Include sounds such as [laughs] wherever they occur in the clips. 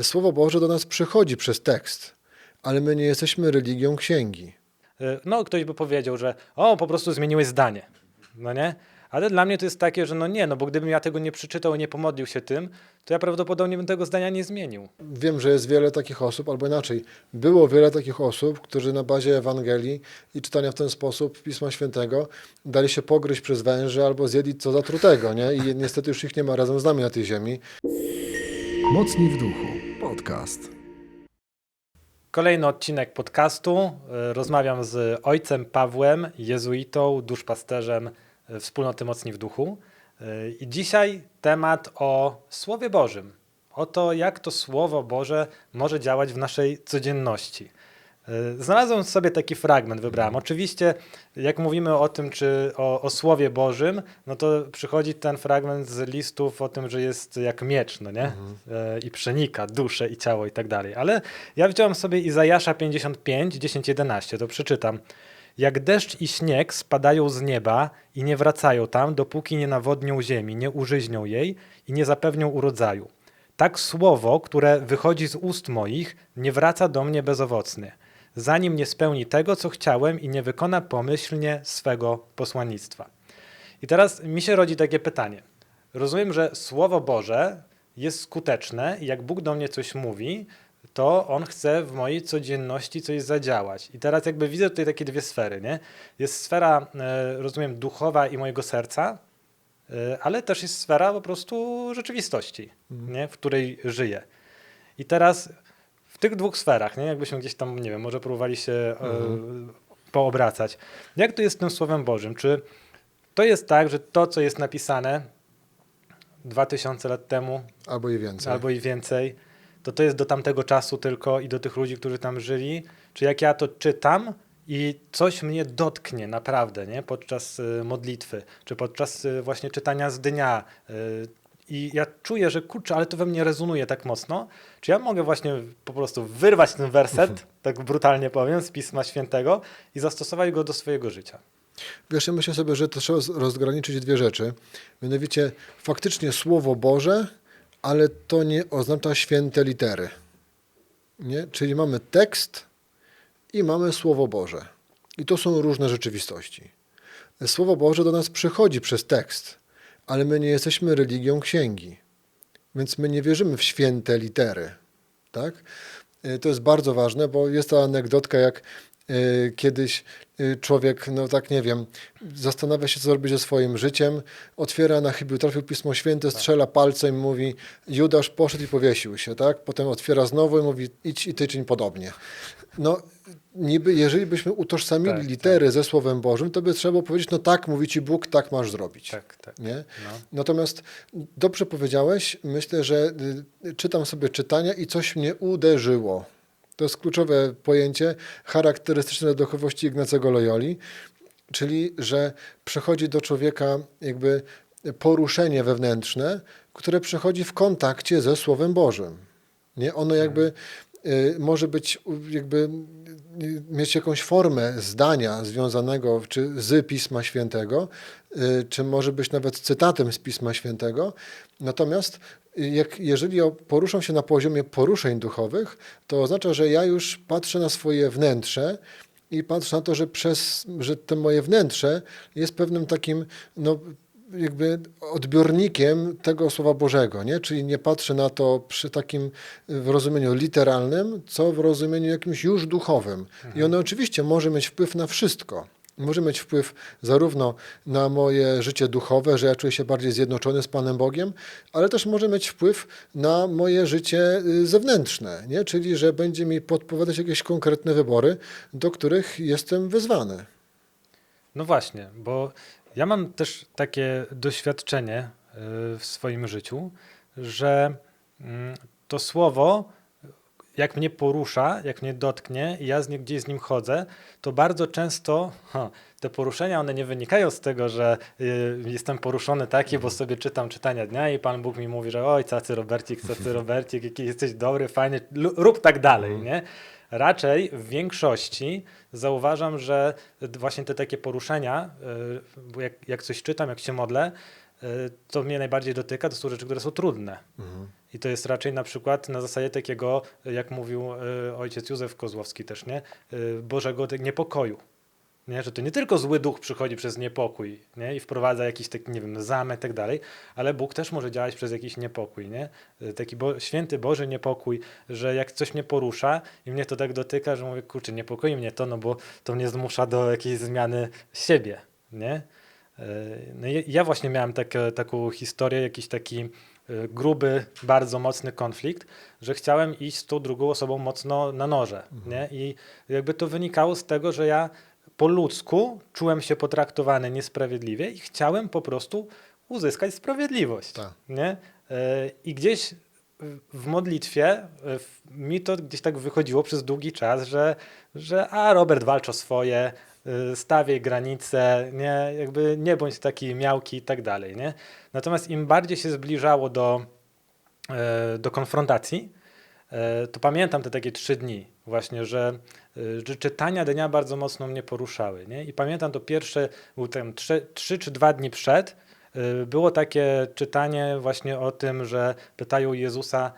Słowo Boże do nas przychodzi przez tekst, ale my nie jesteśmy religią księgi. Y, No, ktoś by powiedział, że o, po prostu zmieniłeś zdanie. No nie? Ale dla mnie to jest takie, że no nie, no bo gdybym ja tego nie przeczytał i nie pomodlił się tym, to ja prawdopodobnie bym tego zdania nie zmienił. Wiem, że jest wiele takich osób, albo inaczej, było wiele takich osób, którzy na bazie Ewangelii i czytania w ten sposób Pisma Świętego dali się pogryźć przez węże albo zjedli co zatrutego, nie? I niestety już ich nie ma razem z nami na tej ziemi. Mocni w duchu. Podcast. Kolejny odcinek podcastu. Y, Rozmawiam z ojcem Pawłem, jezuitą, duszpasterzem y, wspólnoty Mocni w Duchu. Y, I dzisiaj temat o Słowie Bożym. O to, jak to Słowo Boże może działać w naszej codzienności. Y, Znalazłem sobie taki fragment, wybrałem. Oczywiście, jak mówimy o tym, czy o, o Słowie Bożym, no to przychodzi ten fragment z listów o tym, że jest jak miecz, no nie? E, I przenika duszę i ciało i tak dalej. Ale ja wziąłem sobie Izajasza 55, 10, 11, to przeczytam. Jak deszcz i śnieg spadają z nieba i nie wracają tam, dopóki nie nawodnią ziemi, nie użyźnią jej i nie zapewnią urodzaju. Tak słowo, które wychodzi z ust moich, nie wraca do mnie bezowocnie, zanim nie spełni tego, co chciałem i nie wykona pomyślnie swego posłannictwa. I teraz mi się rodzi takie pytanie. Rozumiem, że Słowo Boże jest skuteczne i jak Bóg do mnie coś mówi, to On chce w mojej codzienności coś zadziałać. I teraz jakby widzę tutaj takie dwie sfery, nie? Jest sfera, e, rozumiem, duchowa i mojego serca, e, ale też jest sfera po prostu rzeczywistości, nie? w której żyję. I teraz tych dwóch sferach, nie? jakbyśmy gdzieś tam, nie wiem, może próbowali się e, poobracać. Jak to jest z tym Słowem Bożym? Czy to jest tak, że to, co jest napisane 2000 lat temu Albo i więcej. albo i więcej, to to jest do tamtego czasu tylko i do tych ludzi, którzy tam żyli? Czy jak ja to czytam i coś mnie dotknie naprawdę, nie? Podczas y, modlitwy, czy podczas y, właśnie czytania z dnia i ja czuję, że kurczę, ale to we mnie rezonuje tak mocno, czy ja mogę właśnie po prostu wyrwać ten werset, [laughs] tak brutalnie powiem, z Pisma Świętego i zastosować go do swojego życia? Wiesz, ja myślę sobie, że to trzeba rozgraniczyć dwie rzeczy. Mianowicie faktycznie Słowo Boże, ale to nie oznacza święte litery. Nie? Czyli mamy tekst i mamy Słowo Boże. I to są różne rzeczywistości. Słowo Boże do nas przychodzi przez tekst, ale my nie jesteśmy religią księgi. Więc my nie wierzymy w święte litery. Tak? Y, To jest bardzo ważne, bo jest ta anegdotka, jak kiedyś y, człowiek, no tak nie wiem, zastanawia się, co zrobić ze swoim życiem, otwiera na chybił, trafił Pismo Święte, strzela palcem i mówi, Judasz poszedł i powiesił się, tak? Potem otwiera znowu i mówi, idź i ty czyń podobnie. No, niby, jeżeli byśmy utożsamili Tak, litery ze Słowem Bożym, to by trzeba było powiedzieć, no tak, mówi ci Bóg, tak masz zrobić. Tak, tak. Nie? No. Natomiast dobrze powiedziałeś, myślę, że y, czytam sobie czytania i coś mnie uderzyło. To jest kluczowe pojęcie charakterystyczne dla duchowości Ignacego Loyoli, czyli że przychodzi do człowieka jakby poruszenie wewnętrzne, które przychodzi w kontakcie ze Słowem Bożym. Nie? Ono jakby y, może być jakby y, mieć jakąś formę zdania związanego czy z Pisma Świętego, y, czy może być nawet cytatem z Pisma Świętego. Natomiast jak, jeżeli poruszam się na poziomie poruszeń duchowych, to oznacza, że ja już patrzę na swoje wnętrze i patrzę na to, że przez, że to moje wnętrze jest pewnym takim, no, jakby odbiornikiem tego Słowa Bożego, nie? Czyli nie patrzę na to przy takim w rozumieniu literalnym, co w rozumieniu jakimś już duchowym. I ono oczywiście może mieć wpływ na wszystko. Może mieć wpływ zarówno na moje życie duchowe, że ja czuję się bardziej zjednoczony z Panem Bogiem, ale też może mieć wpływ na moje życie y, zewnętrzne, nie? czyli że będzie mi podpowiadać jakieś konkretne wybory, do których jestem wezwany. No właśnie, bo ja mam też takie doświadczenie y, w swoim życiu, że mm, to słowo, jak mnie porusza, jak mnie dotknie i ja z gdzieś z nim chodzę, to bardzo często ha, te poruszenia, one nie wynikają z tego, że y, jestem poruszony taki, bo sobie czytam czytania dnia i Pan Bóg mi mówi, że oj, cacy Robercik, cacy [laughs] Robercik, jaki jesteś dobry, fajny, lu- rób tak dalej, nie? Raczej w większości zauważam, że właśnie te takie poruszenia, y, bo jak, jak coś czytam, jak się modlę, y, co mnie najbardziej dotyka, to są rzeczy, które są trudne. I to jest raczej na przykład na zasadzie takiego, jak mówił y, ojciec Józef Kozłowski też, nie? Y, Bożego niepokoju. Nie? Że to nie tylko zły duch przychodzi przez niepokój nie? i wprowadza jakiś taki, nie wiem, zamek tak dalej, ale Bóg też może działać przez jakiś niepokój. Nie? Y, Taki bo, święty Boży niepokój, że jak coś mnie porusza i mnie to tak dotyka, że mówię, kurczę, niepokoi mnie to, no bo to mnie zmusza do jakiejś zmiany siebie. Nie? No ja właśnie miałem takie, taką historię, jakiś taki gruby, bardzo mocny konflikt, że chciałem iść z tą drugą osobą mocno na noże. Nie? I jakby to wynikało z tego, że ja po ludzku czułem się potraktowany niesprawiedliwie i chciałem po prostu uzyskać sprawiedliwość. Tak. Nie? E, I gdzieś w- modlitwie w- mi to gdzieś tak wychodziło przez długi czas, że, że a Robert walcz o swoje, y, stawiaj granice, nie, jakby nie bądź taki miałki i tak dalej. Nie? Natomiast im bardziej się zbliżało do, e, do konfrontacji, e, to pamiętam te takie trzy dni właśnie, że, y, że czytania dnia bardzo mocno mnie poruszały. Nie? I pamiętam to pierwsze, był tam trzy, trzy czy dwa dni przed, y, było takie czytanie właśnie o tym, że pytają Jezusa,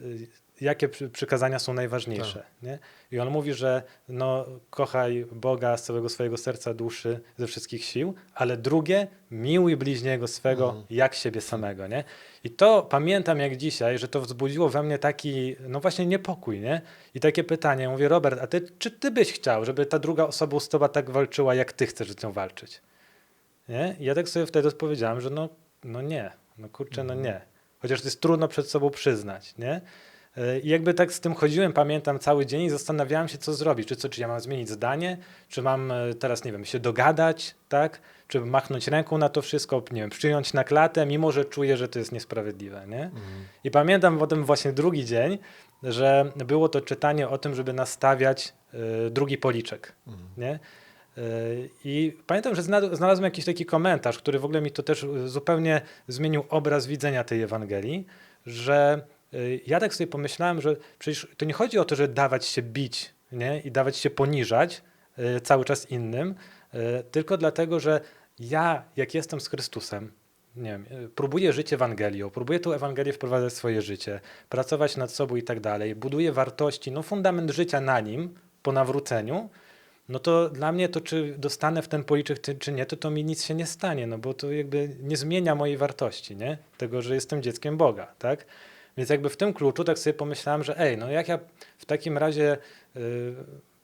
y, jakie przy- przykazania są najważniejsze. Nie? I on mówi, że no, kochaj Boga z całego swojego serca, duszy, ze wszystkich sił, ale drugie, miłuj bliźniego swego jak siebie samego. Nie? I to pamiętam jak dzisiaj, że to wzbudziło we mnie taki, no właśnie niepokój, nie? I takie pytanie, mówię, Robert, a ty, czy ty byś chciał, żeby ta druga osoba z tobą tak walczyła, jak ty chcesz z nią walczyć? Nie? I ja tak sobie wtedy odpowiedziałem, że no, no nie, no kurczę, no nie. Chociaż to jest trudno przed sobą przyznać, nie? E, I jakby tak z tym chodziłem, pamiętam cały dzień i zastanawiałem się, co zrobić. Czy, co, czy ja mam zmienić zdanie, czy mam e, teraz, nie wiem, się dogadać, tak? Czy machnąć ręką na to wszystko, nie wiem, przyjąć na klatę, mimo że czuję, że to jest niesprawiedliwe, nie? I pamiętam potem właśnie drugi dzień, że było to czytanie o tym, żeby nastawiać e, drugi policzek, nie? Yy, I pamiętam, że zna- znalazłem jakiś taki komentarz, który w ogóle mi to też y, zupełnie zmienił obraz widzenia tej Ewangelii, że y, ja tak sobie pomyślałem, że przecież to nie chodzi o to, że dawać się bić nie? i dawać się poniżać y, cały czas innym, y, tylko dlatego, że ja, jak jestem z Chrystusem, nie wiem, y, próbuję żyć Ewangelią, próbuję tą Ewangelię wprowadzać w swoje życie, pracować nad sobą i tak dalej, buduję wartości, no fundament życia na nim po nawróceniu, no to dla mnie to, czy dostanę w ten policzek, czy nie, to to mi nic się nie stanie, no bo to jakby nie zmienia mojej wartości, nie? Tego, że jestem dzieckiem Boga, tak? Więc jakby w tym kluczu tak sobie pomyślałem, że ej, no jak ja w takim razie yy,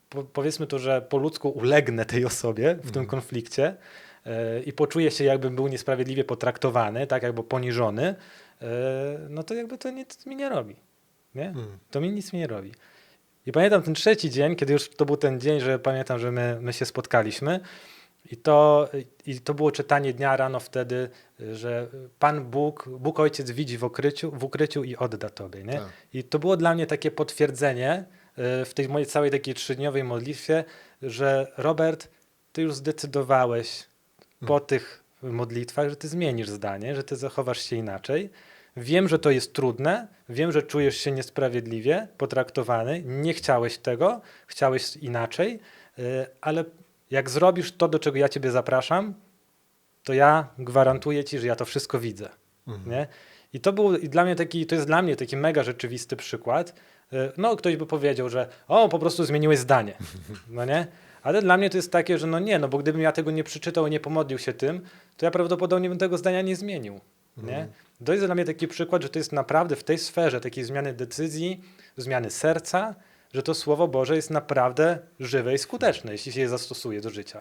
po, powiedzmy to, że po ludzku ulegnę tej osobie w tym konflikcie yy, i poczuję się jakbym był niesprawiedliwie potraktowany, tak, jakby poniżony, yy, no to jakby to nic mi nie robi, nie? To mi nic mi nie robi. I pamiętam ten trzeci dzień, kiedy już to był ten dzień, że pamiętam, że my, my się spotkaliśmy. I to, I to było czytanie dnia rano wtedy, że Pan Bóg, Bóg Ojciec widzi w ukryciu, w ukryciu i odda Tobie. Nie? Tak. I to było dla mnie takie potwierdzenie y, w tej mojej całej takiej trzydniowej modlitwie, że Robert, Ty już zdecydowałeś po tych modlitwach, że Ty zmienisz zdanie, że Ty zachowasz się inaczej. Wiem, że to jest trudne, wiem, że czujesz się niesprawiedliwie potraktowany, nie chciałeś tego, chciałeś inaczej, y, ale jak zrobisz to, do czego ja ciebie zapraszam, to ja gwarantuję ci, że ja to wszystko widzę. Nie? I to był i dla mnie taki, to jest dla mnie taki mega rzeczywisty przykład. Y, No, ktoś by powiedział, że o, po prostu zmieniłeś zdanie. No nie? Ale dla mnie to jest takie, że no nie, no bo gdybym ja tego nie przeczytał i nie pomodlił się tym, to ja prawdopodobnie bym tego zdania nie zmienił. Nie? To jest dla mnie taki przykład, że to jest naprawdę w tej sferze takiej zmiany decyzji, zmiany serca, że to Słowo Boże jest naprawdę żywe i skuteczne, jeśli się je zastosuje do życia.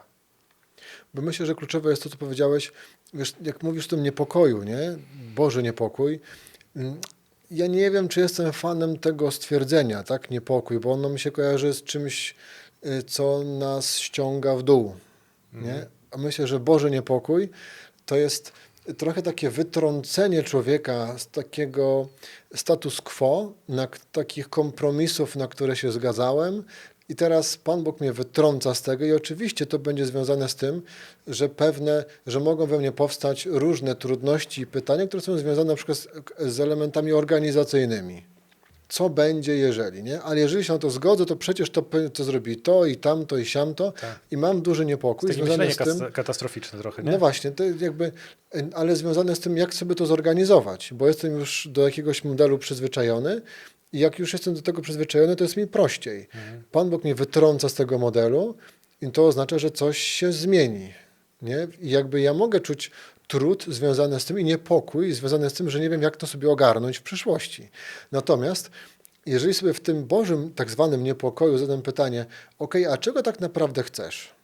Bo myślę, że kluczowe jest to, co powiedziałeś, wiesz, jak mówisz o tym niepokoju, nie? Boży niepokój. Mm, Ja nie wiem, czy jestem fanem tego stwierdzenia, tak, niepokój, bo ono mi się kojarzy z czymś, y, co nas ściąga w dół, nie? A myślę, że Boży niepokój to jest trochę takie wytrącenie człowieka z takiego status quo, na takich kompromisów, na które się zgadzałem. I teraz Pan Bóg mnie wytrąca z tego i oczywiście to będzie związane z tym, że pewne, że mogą we mnie powstać różne trudności i pytania, które są związane na przykład z, z elementami organizacyjnymi. Co będzie, jeżeli, nie? Ale jeżeli się na to zgodzę, to przecież to, to zrobi to i tamto i siamto Tak. i mam duży niepokój Takie związany z tym. katastroficzne trochę, nie? No właśnie, to jakby, ale związane z tym, jak sobie to zorganizować, bo jestem już do jakiegoś modelu przyzwyczajony i jak już jestem do tego przyzwyczajony, to jest mi prościej. Pan Bóg mnie wytrąca z tego modelu i to oznacza, że coś się zmieni. Nie? I jakby ja mogę czuć trud związany z tym i niepokój związany z tym, że nie wiem, jak to sobie ogarnąć w przyszłości. Natomiast jeżeli sobie w tym Bożym tak zwanym niepokoju zadam pytanie, ok, a czego tak naprawdę chcesz?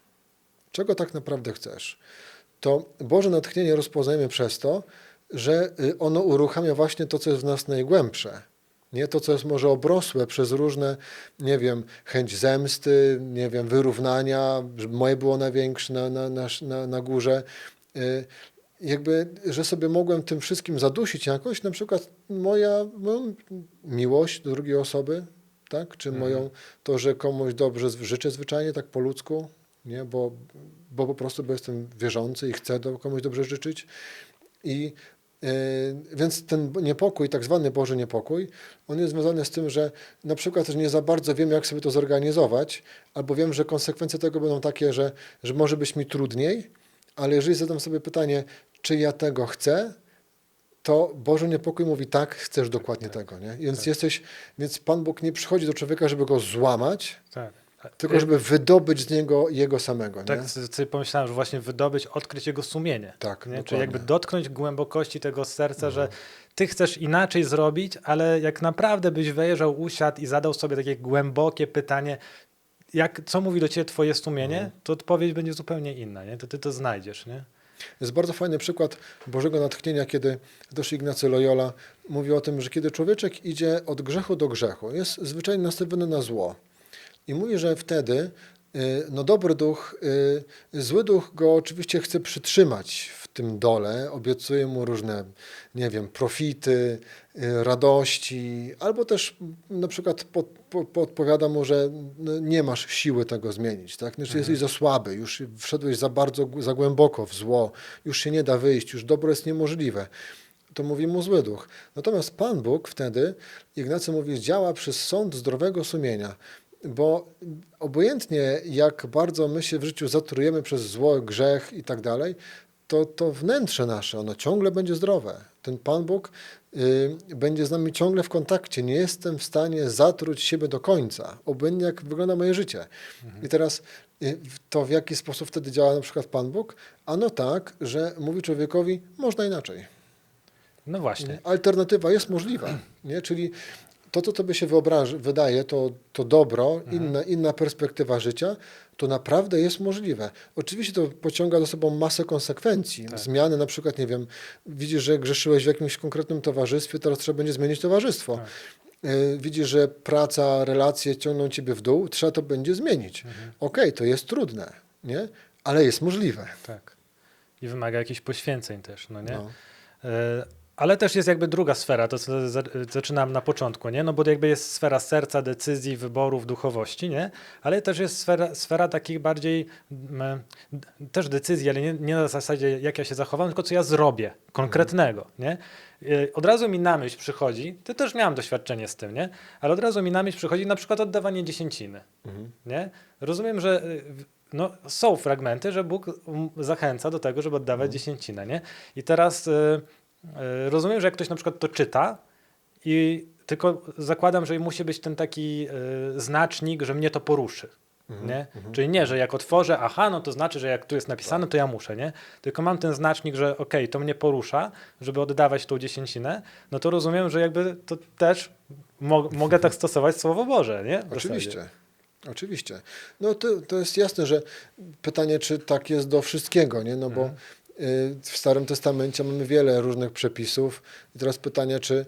Czego tak naprawdę chcesz? To Boże natchnienie rozpoznajemy przez to, że y, ono uruchamia właśnie to, co jest w nas najgłębsze. Nie to, co jest może obrosłe przez różne, nie wiem, chęć zemsty, nie wiem, wyrównania, żeby moje było największe na, na, na, na, na górze. Jakby, że sobie mogłem tym wszystkim zadusić jakoś, na przykład moja, moją miłość do drugiej osoby, tak? Czy moją, to, że komuś dobrze życzę zwyczajnie, tak po ludzku, nie? Bo, bo po prostu bo jestem wierzący i chcę do komuś dobrze życzyć. I yy, więc ten niepokój, tak zwany Boży niepokój, on jest związany z tym, że na przykład że nie za bardzo wiem, jak sobie to zorganizować, albo wiem, że konsekwencje tego będą takie, że, że może być mi trudniej, ale jeżeli zadam sobie pytanie, czy ja tego chcę, to Boży niepokój mówi tak, chcesz dokładnie tego, nie? Więc jesteś, więc Pan Bóg nie przychodzi do człowieka, żeby go złamać, Tak. tylko żeby wydobyć z niego jego samego, Tak nie? sobie pomyślałem, że właśnie wydobyć, odkryć jego sumienie. Tak, nie? Czyli jakby dotknąć głębokości tego serca, że ty chcesz inaczej zrobić, ale jak naprawdę byś wejrzał, usiadł i zadał sobie takie głębokie pytanie, jak, co mówi do ciebie twoje sumienie, Mhm. to odpowiedź będzie zupełnie inna, nie? To ty to znajdziesz, nie? Jest bardzo fajny przykład Bożego natchnienia, kiedy też Ignacy Loyola mówi o tym, że kiedy człowieczek idzie od grzechu do grzechu, jest zwyczajnie nastawiony na zło. I mówi, że wtedy y, no dobry duch, y, zły duch go oczywiście chce przytrzymać w tym dole, obiecuje mu różne, nie wiem, profity, y, radości, albo też na przykład pod, po, podpowiada mu, że no, nie masz siły tego zmienić, tak? Znaczy jesteś za słaby, już wszedłeś za bardzo, za głęboko w zło, już się nie da wyjść, już dobro jest niemożliwe to mówi mu zły duch. Natomiast Pan Bóg wtedy, Ignacy mówi, działa przez sąd zdrowego sumienia, bo obojętnie jak bardzo my się w życiu zatrujemy przez zło, grzech i tak dalej, to, to wnętrze nasze, ono ciągle będzie zdrowe. Ten Pan Bóg y, będzie z nami ciągle w kontakcie. Nie jestem w stanie zatruć siebie do końca, obojętnie jak wygląda moje życie. I teraz y, to w jaki sposób wtedy działa na przykład Pan Bóg? Ano tak, że mówi człowiekowi, można inaczej. No właśnie. Nie? Alternatywa jest możliwa, nie? czyli to, co tobie się wyobraż, wydaje, to, to dobro, inna, inna perspektywa życia, to naprawdę jest możliwe. Oczywiście to pociąga za sobą masę konsekwencji. Zmiany na przykład, nie wiem, widzisz, że grzeszyłeś w jakimś konkretnym towarzystwie, teraz trzeba będzie zmienić towarzystwo. Y, Widzisz, że praca, relacje ciągną ciebie w dół, trzeba to będzie zmienić. Okej, to jest trudne, nie? ale jest możliwe. Tak. I wymaga jakichś poświęceń też, no nie? No. Ale też jest jakby druga sfera, to co za- zaczynałem na początku, nie? No bo jakby jest sfera serca, decyzji, wyborów, duchowości, nie? Ale też jest sfera, sfera takich bardziej mm, d- też decyzji, ale nie, nie na zasadzie jak ja się zachowam, tylko co ja zrobię konkretnego, nie? E, Od razu mi na myśl przychodzi, ty też miałem doświadczenie z tym, nie? Ale od razu mi na myśl przychodzi na przykład oddawanie dziesięciny, nie? Rozumiem, że y, no, są fragmenty, że Bóg um, zachęca do tego, żeby oddawać dziesięcinę, nie? I teraz y, y, rozumiem, że jak ktoś na przykład to czyta i tylko zakładam, że musi być ten taki y, znacznik, że mnie to poruszy. Nie? Czyli nie, że jak otworzę, aha, no to znaczy, że jak tu jest napisane, to ja muszę, nie? Tylko mam ten znacznik, że okej, to mnie porusza, żeby oddawać tą dziesięcinę, no to rozumiem, że jakby to też mo mogę tak stosować Słowo Boże, nie? W zasadzie. Oczywiście. Oczywiście. No to, to jest jasne, że pytanie, czy tak jest do wszystkiego, nie? No bo Mhm. W Starym Testamencie mamy wiele różnych przepisów i teraz pytanie, czy,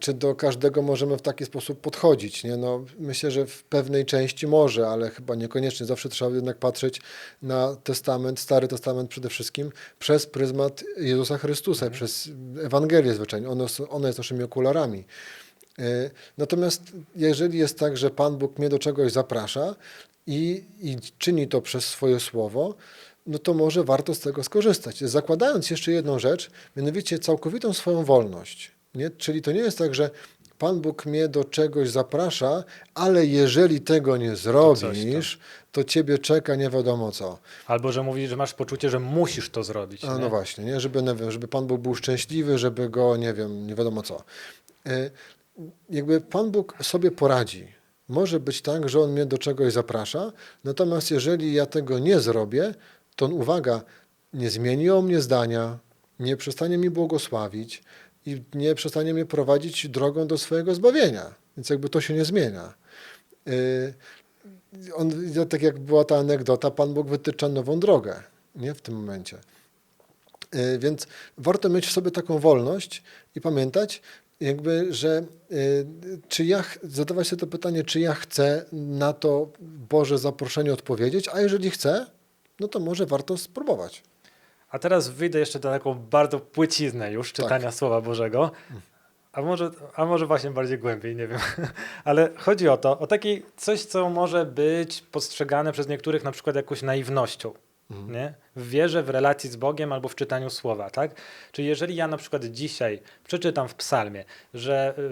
czy do każdego możemy w taki sposób podchodzić, nie? No myślę, że w pewnej części może, ale chyba niekoniecznie. Zawsze trzeba jednak patrzeć na Testament, Stary Testament przede wszystkim przez pryzmat Jezusa Chrystusa, Mhm. przez Ewangelię zwyczajnie. Ono, ono jest naszymi okularami. E, Natomiast jeżeli jest tak, że Pan Bóg mnie do czegoś zaprasza i, i czyni to przez swoje słowo, no to może warto z tego skorzystać. Zakładając jeszcze jedną rzecz, mianowicie całkowitą swoją wolność. Nie? Czyli to nie jest tak, że Pan Bóg mnie do czegoś zaprasza, ale jeżeli tego nie zrobisz, to ciebie czeka nie wiadomo co. Albo że mówisz, że masz poczucie, że musisz to zrobić. A, no właśnie, nie? Żeby, nie wiem, żeby Pan Bóg był szczęśliwy, żeby go, nie wiem, nie wiadomo co. E, Jakby Pan Bóg sobie poradzi. Może być tak, że On mnie do czegoś zaprasza, natomiast jeżeli ja tego nie zrobię, to on, uwaga, nie zmieni o mnie zdania, nie przestanie mi błogosławić i nie przestanie mnie prowadzić drogą do swojego zbawienia. Więc jakby to się nie zmienia. E, On, tak jak była ta anegdota, Pan Bóg wytycza nową drogę nie? w tym momencie. Y, Więc warto mieć w sobie taką wolność i pamiętać, jakby, że y, czy ja, zadawać sobie to pytanie, czy ja chcę na to Boże zaproszenie odpowiedzieć, a jeżeli chcę, no to może warto spróbować. A teraz wyjdę jeszcze na taką bardzo płyciznę już Tak. czytania Słowa Bożego. A może, a może właśnie bardziej głębiej, nie wiem. [laughs] Ale chodzi o to, o takie coś, co może być postrzegane przez niektórych na przykład jakąś naiwnością. Nie? W wierze, w relacji z Bogiem albo w czytaniu słowa, tak? Czyli jeżeli ja na przykład dzisiaj przeczytam w psalmie, że y,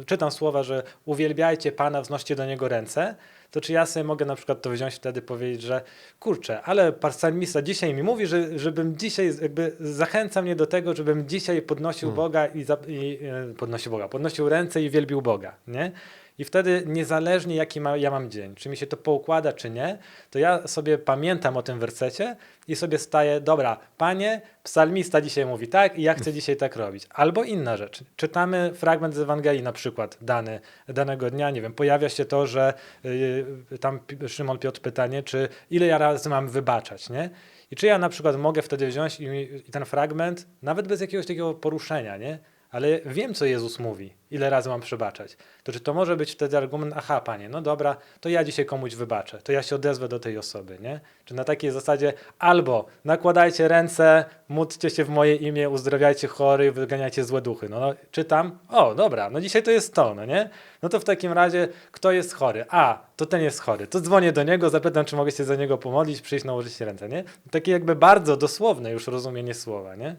y, czytam słowa, że uwielbiajcie Pana, wznoście do Niego ręce, to czy ja sobie mogę na przykład to wziąć wtedy powiedzieć, że kurczę, ale psalmista dzisiaj mi mówi, że, żebym dzisiaj jakby zachęca mnie do tego, żebym dzisiaj podnosił Boga i, i e, podnosił Boga, podnosił ręce i wielbił Boga, nie? I wtedy niezależnie jaki ma, ja mam dzień, czy mi się to poukłada, czy nie, to ja sobie pamiętam o tym wersecie i sobie staję, dobra, panie, psalmista dzisiaj mówi tak i ja chcę [laughs] dzisiaj tak robić. Albo inna rzecz. Czytamy fragment z Ewangelii na przykład dany, danego dnia, nie wiem, pojawia się to, że yy, tam Szymon Piotr pytanie, czy ile ja razy mam wybaczać, nie? I czy ja na przykład mogę wtedy wziąć i, i ten fragment, nawet bez jakiegoś takiego poruszenia, nie? Ale wiem, co Jezus mówi, ile razy mam przebaczać. To czy to może być wtedy argument, aha, panie, no dobra, to ja dzisiaj komuś wybaczę, to ja się odezwę do tej osoby, nie? Czy na takiej zasadzie albo nakładajcie ręce, módlcie się w moje imię, uzdrawiajcie chorych, wyganiajcie złe duchy. No, czytam, o, dobra, no dzisiaj to jest to, no nie? No to w takim razie, kto jest chory? A, to ten jest chory. To dzwonię do niego, zapytam, czy mogę się za niego pomodlić, przyjść, nałożyć ręce, nie? Takie jakby bardzo dosłowne już rozumienie słowa, nie?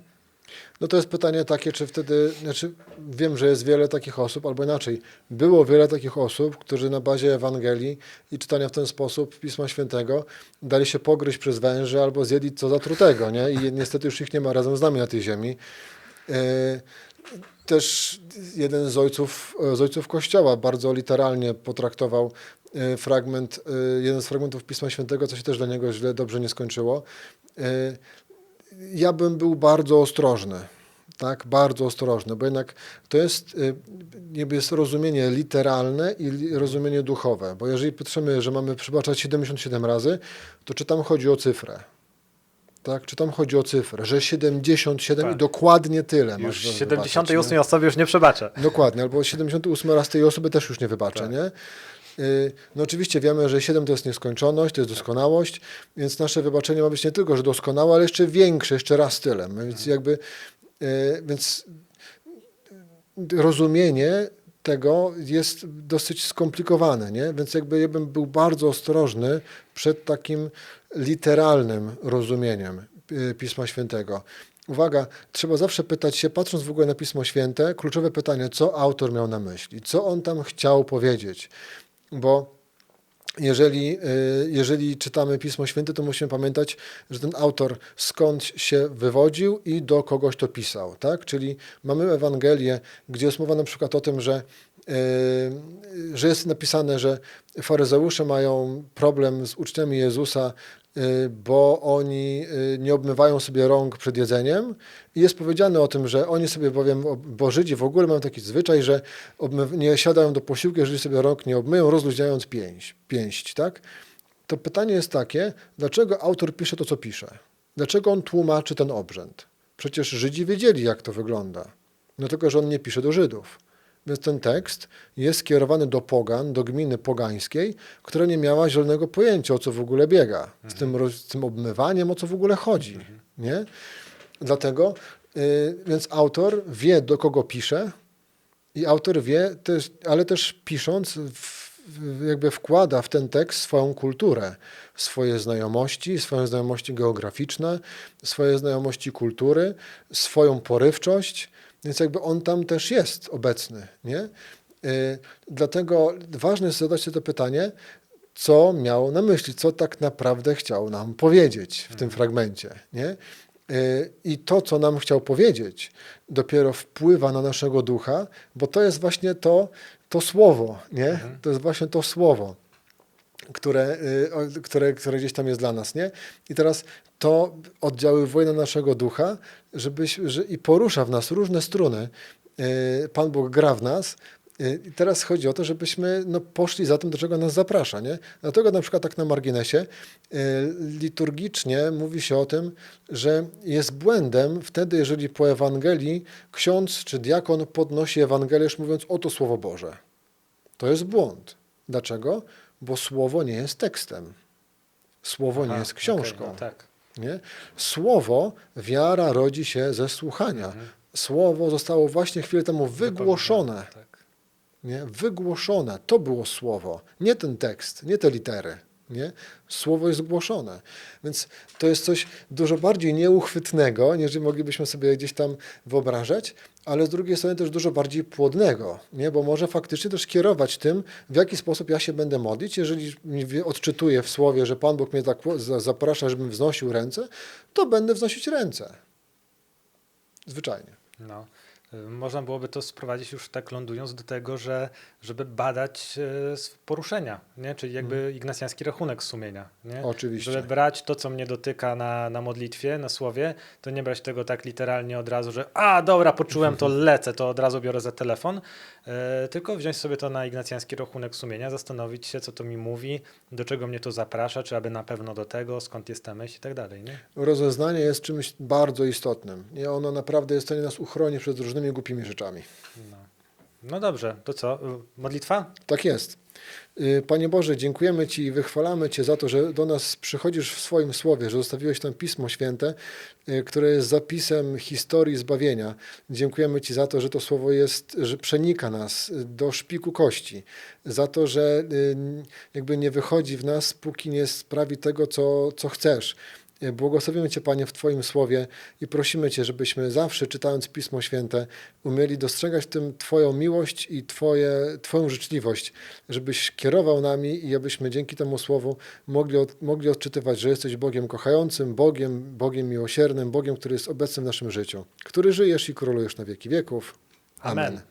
No to jest pytanie takie, czy wtedy, znaczy wiem, że jest wiele takich osób, albo inaczej, było wiele takich osób, którzy na bazie Ewangelii i czytania w ten sposób Pisma Świętego dali się pogryźć przez węże albo zjedli co zatrutego, nie? I niestety już ich nie ma razem z nami na tej ziemi. E, Też jeden z ojców, z ojców Kościoła bardzo literalnie potraktował e, fragment, e, jeden z fragmentów Pisma Świętego, co się też dla niego źle, dobrze nie skończyło. Ja bym był bardzo ostrożny. Tak, bardzo ostrożny, bo jednak to jest, y, jest rozumienie literalne i rozumienie duchowe. Bo jeżeli patrzymy, że mamy przebaczać 77 razy, to czy tam chodzi o cyfrę? Tak, czy tam chodzi o cyfrę, że 77 i Tak. dokładnie tyle Już wybaczać, 78 nie? osobie już nie przebaczę. Dokładnie, albo 78 raz tej osoby też już nie wybaczę, Tak. nie? Y, No oczywiście wiemy, że 7 to jest nieskończoność, to jest doskonałość, więc nasze wybaczenie ma być nie tylko, że doskonałe, ale jeszcze większe, jeszcze raz tyle. Więc Mhm. jakby, y, więc rozumienie tego jest dosyć skomplikowane, nie? Więc jakby ja bym był bardzo ostrożny przed takim literalnym rozumieniem y, Pisma Świętego. Uwaga, trzeba zawsze pytać się, patrząc w ogóle na Pismo Święte, kluczowe pytanie, co autor miał na myśli, co on tam chciał powiedzieć, bo jeżeli, y, jeżeli czytamy Pismo Święte, to musimy pamiętać, że ten autor skąd się wywodził i do kogoś to pisał. Tak? Czyli mamy Ewangelię, gdzie jest mowa na przykład o tym, że, y, że jest napisane, że faryzeusze mają problem z uczniami Jezusa, bo oni y, nie obmywają sobie rąk przed jedzeniem. I jest powiedziane o tym, że oni sobie bowiem, bo Żydzi w ogóle mają taki zwyczaj, że nie siadają do posiłku, jeżeli sobie rąk nie obmyją, rozluźniając pięść, pięść tak? To pytanie jest takie, dlaczego autor pisze to, co pisze? Dlaczego on tłumaczy ten obrzęd? Przecież Żydzi wiedzieli, jak to wygląda. No tylko, że on nie pisze do Żydów. Więc ten tekst jest skierowany do pogan, do gminy pogańskiej, która nie miała zielonego pojęcia, o co w ogóle biega. Z tym, z tym obmywaniem, o co w ogóle chodzi. Nie? Dlatego, y, więc autor wie, do kogo pisze i autor wie, też, ale też pisząc, w- jakby wkłada w ten tekst swoją kulturę, swoje znajomości, swoje znajomości geograficzne, swoje znajomości kultury, swoją porywczość. Więc jakby on tam też jest obecny, nie? Y, Dlatego ważne jest zadać sobie to pytanie, co miał na myśli, co tak naprawdę chciał nam powiedzieć w tym fragmencie, nie? Y, I to, co nam chciał powiedzieć, dopiero wpływa na naszego ducha, bo to jest właśnie to, to słowo, nie? To jest właśnie to słowo które, y, które, które gdzieś tam jest dla nas, nie? I teraz to oddziaływuje na naszego ducha, żebyś, że, i porusza w nas różne struny. Y, Pan Bóg gra w nas. y, I teraz chodzi o to, żebyśmy no, poszli za tym, do czego nas zaprasza. Nie? Dlatego na przykład tak na marginesie liturgicznie mówi się o tym, że jest błędem wtedy, jeżeli po Ewangelii ksiądz czy diakon podnosi Ewangelię, mówiąc oto Słowo Boże. To jest błąd. Dlaczego? Bo słowo nie jest tekstem. Słowo nie Aha, jest książką. okej, no tak. nie? Słowo, wiara rodzi się ze słuchania. Mhm. Słowo zostało właśnie chwilę temu wygłoszone. Tak. Nie? Wygłoszone. To było słowo. Nie ten tekst, nie te litery. Nie? Słowo jest głoszone. Więc to jest coś dużo bardziej nieuchwytnego, niż moglibyśmy sobie gdzieś tam wyobrażać, ale z drugiej strony też dużo bardziej płodnego, nie? bo może faktycznie też kierować tym, w jaki sposób ja się będę modlić. Jeżeli odczytuję w słowie, że Pan Bóg mnie za- zaprasza, żebym wznosił ręce, to będę wznosić ręce. Zwyczajnie. No. Można byłoby to sprowadzić już tak lądując do tego, że żeby badać e, poruszenia, nie? czyli jakby ignacjański rachunek sumienia. Nie? Mhm. Oczywiście. Żeby brać to, co mnie dotyka na, na modlitwie, na słowie, to nie brać tego tak literalnie od razu, że a dobra, poczułem to, lecę, to od razu biorę za telefon, e, tylko wziąć sobie to na ignacjański rachunek sumienia, zastanowić się, co to mi mówi, do czego mnie to zaprasza, czy aby na pewno do tego, skąd jest ta myśl i tak dalej. Nie? Rozeznanie jest czymś bardzo istotnym. Nie? Ono naprawdę jest w stanie nas uchronić przed różnymi głupimi rzeczami. No. no dobrze, to co? Y, Modlitwa? Tak jest. Y, Panie Boże, dziękujemy Ci i wychwalamy Cię za to, że do nas przychodzisz w swoim słowie, że zostawiłeś tam Pismo Święte, y, które jest zapisem historii zbawienia. Dziękujemy Ci za to, że to słowo jest, że przenika nas do szpiku kości, za to, że jakby nie wychodzi w nas, póki nie sprawi tego, co, co chcesz. Y, Błogosławimy Cię, Panie, w Twoim słowie i prosimy Cię, żebyśmy zawsze, czytając Pismo Święte, umieli dostrzegać w tym Twoją miłość i twoje, Twoją życzliwość, żebyś kierował nami i abyśmy dzięki temu słowu mogli, od, mogli odczytywać, że jesteś Bogiem kochającym, Bogiem, Bogiem miłosiernym, Bogiem, który jest obecny w naszym życiu, który żyjesz i królujesz na wieki wieków. Amen.